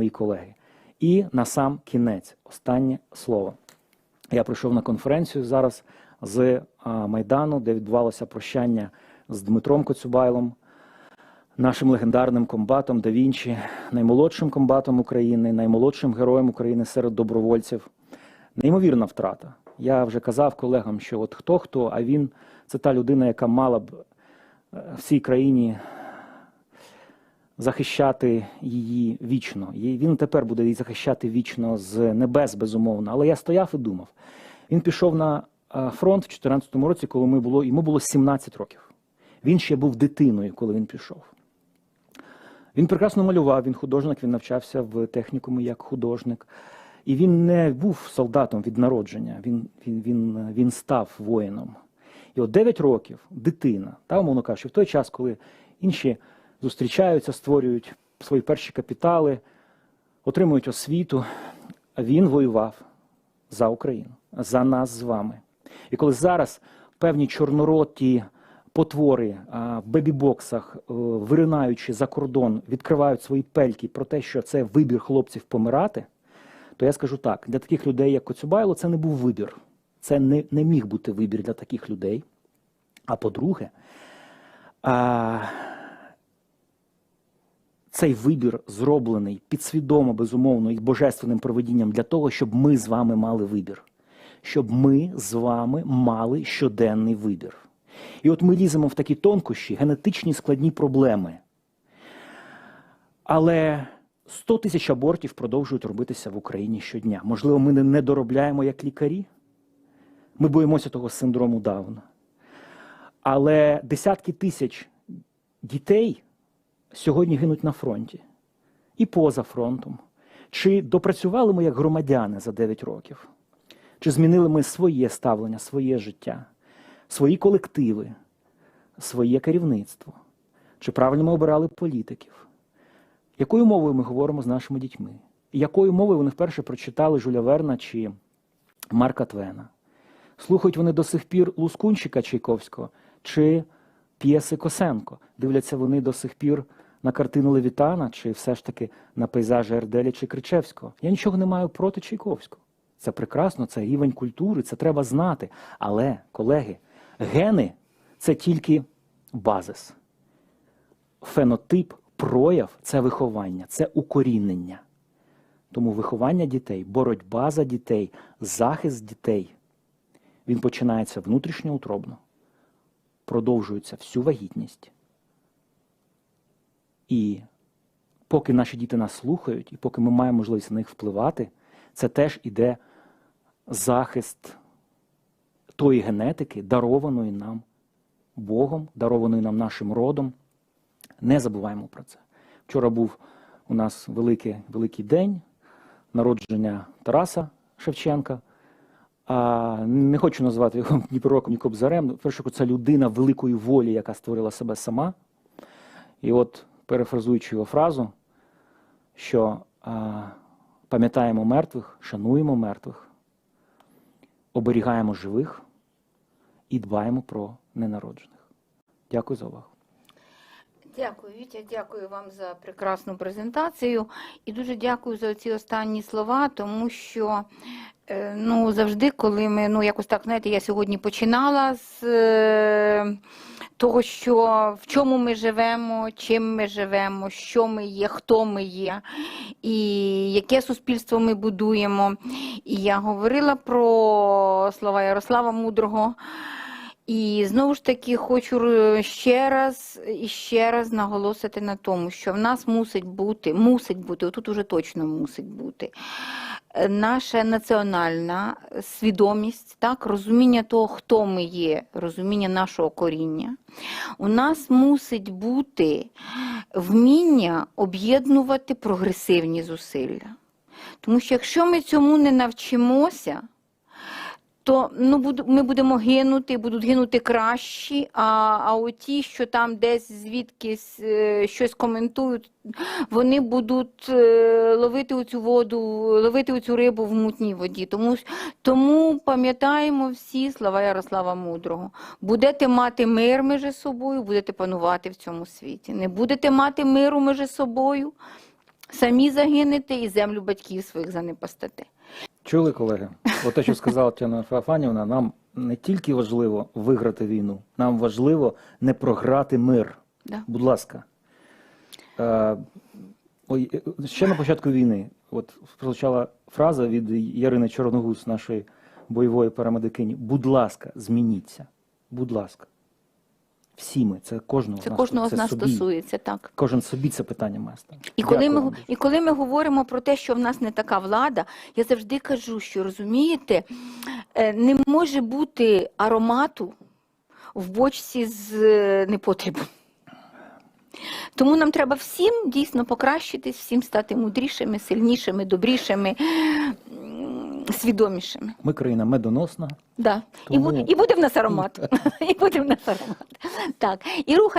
мої колеги. І на сам кінець, останнє слово. Я прийшов на конференцію зараз з Майдану, де відбувалося прощання з Дмитром Коцюбайлом, нашим легендарним комбатом да Вінчі, наймолодшим комбатом України, наймолодшим героєм України серед добровольців. Неймовірна втрата. Я вже казав колегам, що от хто хто, а він це та людина, яка мала б е, в цій країні захищати її вічно. І він тепер буде її захищати вічно з небес, безумовно. Але я стояв і думав. Він пішов на е, фронт в 2014 році, коли ми було, йому було 17 років. Він ще був дитиною, коли він пішов. Він прекрасно малював, він художник, він навчався в технікумі як художник. І він не був солдатом від народження, він, він, він, він став воїном. І от 9 років дитина, та, умовно кажучи, в той час, коли інші зустрічаються, створюють свої перші капітали, отримують освіту, він воював за Україну, за нас з вами. І коли зараз певні чорнороті потвори в бебі-боксах, е, виринаючи за кордон, відкривають свої пельки про те, що це вибір хлопців помирати, то я скажу так: для таких людей, як Коцюбайло, це не був вибір. Це не, не міг бути вибір для таких людей. А по-друге, а, цей вибір зроблений підсвідомо, безумовно, і божественним проведінням для того, щоб ми з вами мали вибір. Щоб ми з вами мали щоденний вибір. І от ми ліземо в такі тонкощі, генетичні складні проблеми. Але 100 тисяч абортів продовжують робитися в Україні щодня. Можливо, ми не- доробляємо як лікарі. Ми боїмося того синдрому Дауна. Але десятки тисяч дітей сьогодні гинуть на фронті і поза фронтом. Чи допрацювали ми як громадяни за 9 років? Чи змінили ми своє ставлення, своє життя, свої колективи, своє керівництво? Чи правильно ми обирали політиків? Якою мовою ми говоримо з нашими дітьми? Якою мовою вони вперше прочитали Жуля Верна чи Марка Твена? Слухають вони до сих пір Лускунчика Чайковського чи п'єси Косенко? Дивляться вони до сих пір на картину Левітана чи все ж таки на пейзажі Ерделя чи Кричевського? Я нічого не маю проти Чайковського. Це прекрасно, це рівень культури, це треба знати. Але, колеги, гени це тільки базис. Фенотип, прояв це виховання, це укорінення. Тому виховання дітей, боротьба за дітей, захист дітей, він починається внутрішньоутробно, продовжується всю вагітність. І поки наші діти нас слухають, і поки ми маємо можливість на них впливати, це теж іде захист тої генетики, дарованої нам Богом, дарованої нам нашим родом. Не забуваємо про це. Вчора був у нас великий, великий день народження Тараса Шевченка. А не хочу називати його ні пророком, ні кобзарем. Перше, це людина великої волі, яка створила себе сама. І от, перефразуючи його фразу, що а, пам'ятаємо мертвих, шануємо мертвих, оберігаємо живих і дбаємо про ненароджених. Дякую за увагу. Дякую, Вітя, дякую вам за прекрасну презентацію і дуже дякую за ці останні слова, тому що е, ну, завжди, коли ми, ну якось так, знаєте, я сьогодні починала з е, того, що в чому ми живемо, чим ми живемо, що ми є, хто ми є, і яке суспільство ми будуємо. І я говорила про слова Ярослава Мудрого. І знову ж таки хочу ще раз і ще раз наголосити на тому, що в нас мусить бути, мусить бути, отут уже точно мусить бути е, наша національна свідомість, так, розуміння того, хто ми є, розуміння нашого коріння. У нас мусить бути вміння об'єднувати прогресивні зусилля. Тому що якщо ми цьому не навчимося, то ну, ми будемо гинути, будуть гинути кращі, а, а оті, що там десь звідкись е, щось коментують, вони будуть е, ловити оцю воду, ловити оцю рибу в мутній воді. Тому, тому пам'ятаємо всі слова Ярослава Мудрого. Будете мати мир між собою, будете панувати в цьому світі. Не будете мати миру між собою, самі загинете і землю батьків своїх занепастите. Чули, колеги? От те, що сказала Тетяна Феофанівна, нам не тільки важливо виграти війну, нам важливо не програти мир. Да. Будь ласка. Е, ой, ще на початку війни от прозвучала фраза від Ярини Чорногуз, нашої бойової парамедикині. Будь ласка, змініться. Будь ласка. Всі ми, це кожного Це з нас. кожного з нас собі. стосується, так. Кожен собі це питання має ставити. І коли, Дякую ми, дуже. і коли ми говоримо про те, що в нас не така влада, я завжди кажу, що розумієте, е, не може бути аромату в бочці з е, непотребом. Тому нам треба всім дійсно покращитись, всім стати мудрішими, сильнішими, добрішими, свідомішими. Ми країна медоносна. Да. Тому- і буде в нас аромат. І буде в нас аромат. Так. І рухай.